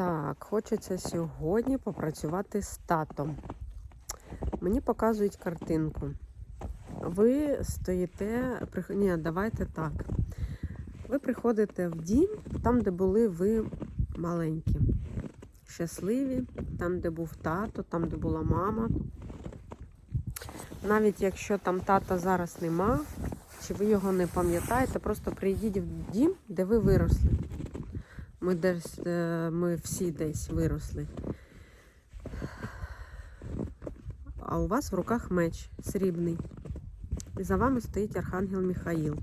Так, хочеться сьогодні попрацювати з татом. Мені показують картинку. Ви стоїте, ні, давайте так. Ви приходите в дім, там, де були ви маленькі, щасливі, там, де був тато, там, де була мама. Навіть якщо там тата зараз нема, чи ви його не пам'ятаєте, просто прийдіть в дім, де ви виросли. Ми десь, е, ми всі десь виросли. А у вас в руках меч срібний. І за вами стоїть Архангел Михаїл.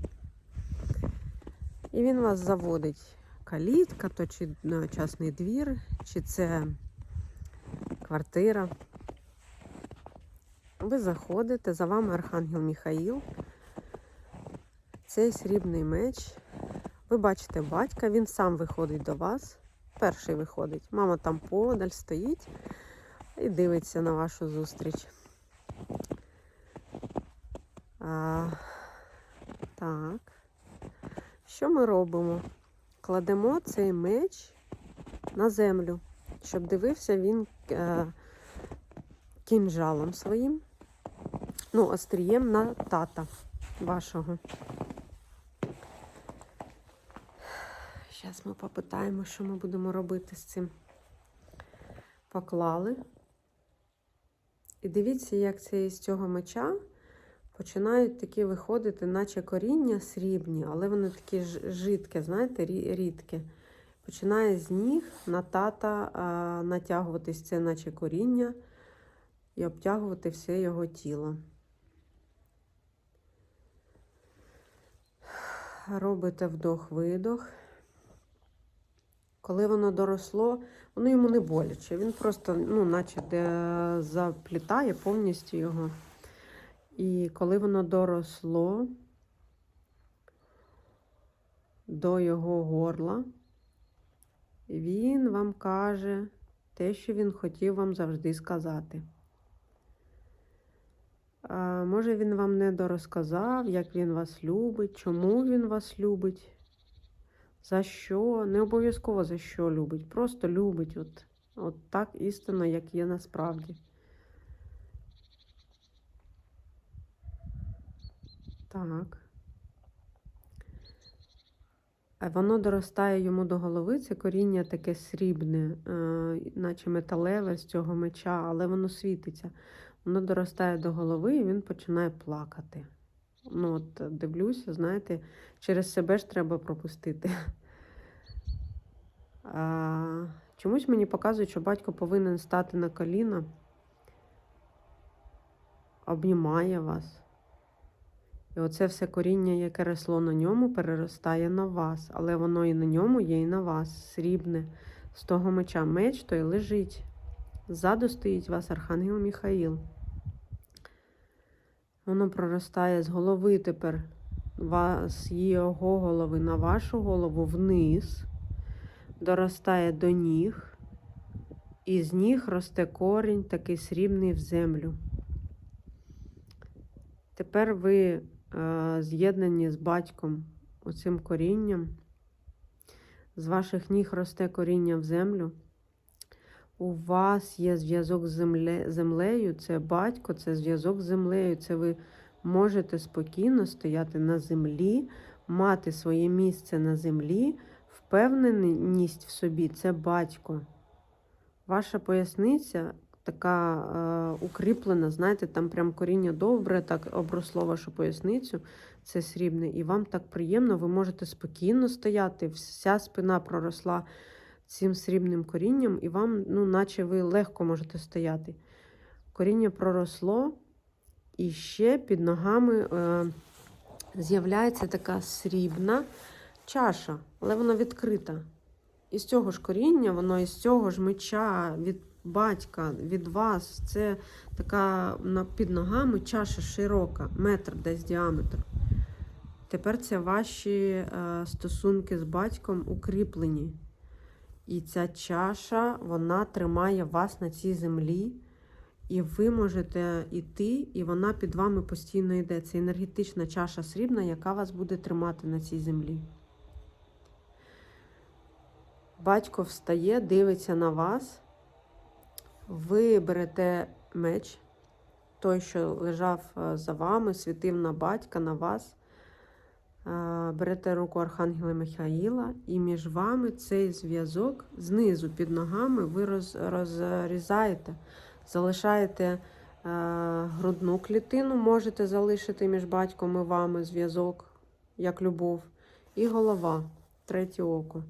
І він вас заводить. Калітка, то чи е, частний двір, чи це квартира. Ви заходите, за вами Архангел Михаїл. Цей срібний меч. Ви бачите батька, він сам виходить до вас. Перший виходить. Мама там подаль стоїть і дивиться на вашу зустріч. А, так. Що ми робимо? Кладемо цей меч на землю, щоб дивився він е, кінжалом своїм, ну, острієм на тата вашого. Зараз ми попитаємо, що ми будемо робити з цим. Поклали. І дивіться, як це із цього меча починають такі виходити, наче коріння срібні, але вони такі жидке, знаєте, рідке. Починає з ніг на тата натягуватись це, наче коріння, і обтягувати все його тіло. Робите вдох-видох. Коли воно доросло, воно йому не боляче. Він просто, ну, наче де заплітає повністю його. І коли воно доросло до його горла, він вам каже те, що він хотів вам завжди сказати. А, може, він вам не дорозказав, як він вас любить, чому він вас любить. За що? Не обов'язково за що любить. Просто любить. От, от так істинно, як є насправді. Так. А Воно доростає йому до голови, це коріння таке срібне, е, наче металеве з цього меча, але воно світиться. Воно доростає до голови і він починає плакати. Ну, от дивлюся, знаєте, через себе ж треба пропустити. А, чомусь мені показують, що батько повинен стати на коліна, обнімає вас. І оце все коріння, яке росло на ньому, переростає на вас. Але воно і на ньому є, і на вас. Срібне. З того меча меч той лежить. Ззаду стоїть вас Архангел Міхаїл. Воно проростає з голови тепер вас, його голови на вашу голову вниз, доростає до ніг, і з ніг росте корінь, такий срібний в землю. Тепер ви е, з'єднані з батьком оцим корінням. З ваших ніг росте коріння в землю. У вас є зв'язок з земле, землею, це батько, це зв'язок з землею. Це ви можете спокійно стояти на землі, мати своє місце на землі, впевненість в собі це батько. Ваша поясниця така е, укріплена, знаєте, там прям коріння добре, так обросло вашу поясницю, це срібне, і вам так приємно, ви можете спокійно стояти, вся спина проросла цим срібним корінням, і вам, ну, наче ви легко можете стояти. Коріння проросло, і ще під ногами е, з'являється така срібна чаша, але вона відкрита. Із цього ж коріння, воно із цього ж меча від батька, від вас. Це така під ногами чаша широка, метр десь діаметр. Тепер це ваші е, стосунки з батьком укріплені. І ця чаша, вона тримає вас на цій землі. І ви можете йти, і вона під вами постійно йде. Це енергетична чаша срібна, яка вас буде тримати на цій землі. Батько встає, дивиться на вас. Ви берете меч, той, що лежав е, за вами, світив на батька, на вас. Берете руку Архангела Михаїла, і між вами цей зв'язок знизу під ногами ви роз, розрізаєте, залишаєте е, грудну клітину, можете залишити між батьком і вами зв'язок, як любов, і голова, третє око.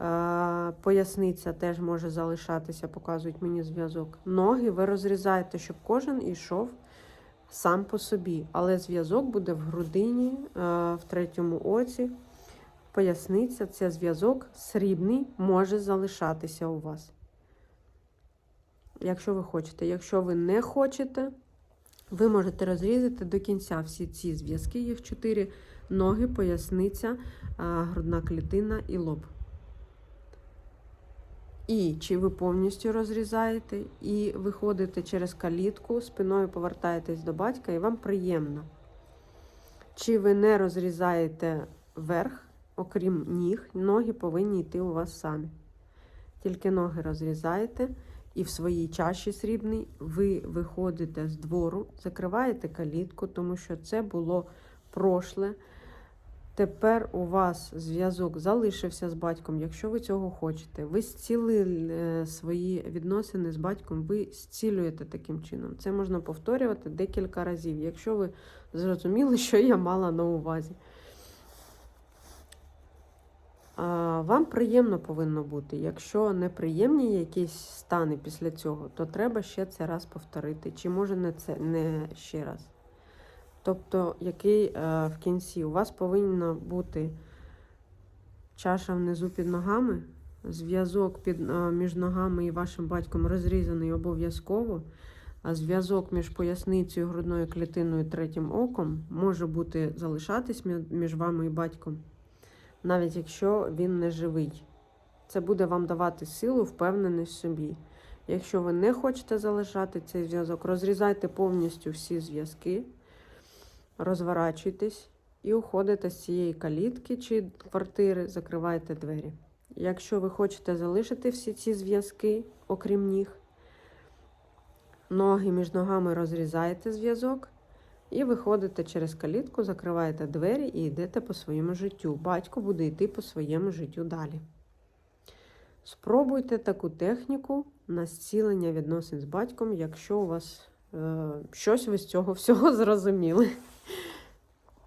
Е, Поясниця теж може залишатися, показують мені зв'язок. Ноги ви розрізаєте, щоб кожен йшов сам по собі. Але зв'язок буде в грудині, е, в третьому оці. Поясниця це зв'язок срібний може залишатися у вас. Якщо ви хочете. Якщо ви не хочете, ви можете розрізати до кінця всі ці зв'язки, їх чотири ноги, поясниця, е, грудна клітина і лоб. І чи ви повністю розрізаєте і виходите через калітку, спиною повертаєтесь до батька, і вам приємно. Чи ви не розрізаєте верх, окрім ніг, ноги повинні йти у вас самі. Тільки ноги розрізаєте, і в своїй чаші срібній ви виходите з двору, закриваєте калітку, тому що це було прошле. Тепер у вас зв'язок залишився з батьком, якщо ви цього хочете. Ви зцілили е, свої відносини з батьком, ви зцілюєте таким чином. Це можна повторювати декілька разів, якщо ви зрозуміли, що я мала на увазі. Вам приємно повинно бути. Якщо неприємні якісь стани після цього, то треба ще це раз повторити. Чи може не це не ще раз? Тобто, який е, в кінці у вас повинна бути чаша внизу під ногами, зв'язок е, між ногами і вашим батьком розрізаний обов'язково, а зв'язок між поясницею, грудною клітиною третім оком може бути залишатись між вами і батьком, навіть якщо він не живий. Це буде вам давати силу, впевненість в собі. Якщо ви не хочете залишати цей зв'язок, розрізайте повністю всі зв'язки розворачуйтесь і уходите з цієї калітки чи квартири, закривайте двері. Якщо ви хочете залишити всі ці зв'язки, окрім ніг, ноги між ногами розрізаєте зв'язок і виходите через калітку, закриваєте двері і йдете по своєму життю. Батько буде йти по своєму життю далі. Спробуйте таку техніку на зцілення відносин з батьком, якщо у вас е, щось ви з цього всього зрозуміли.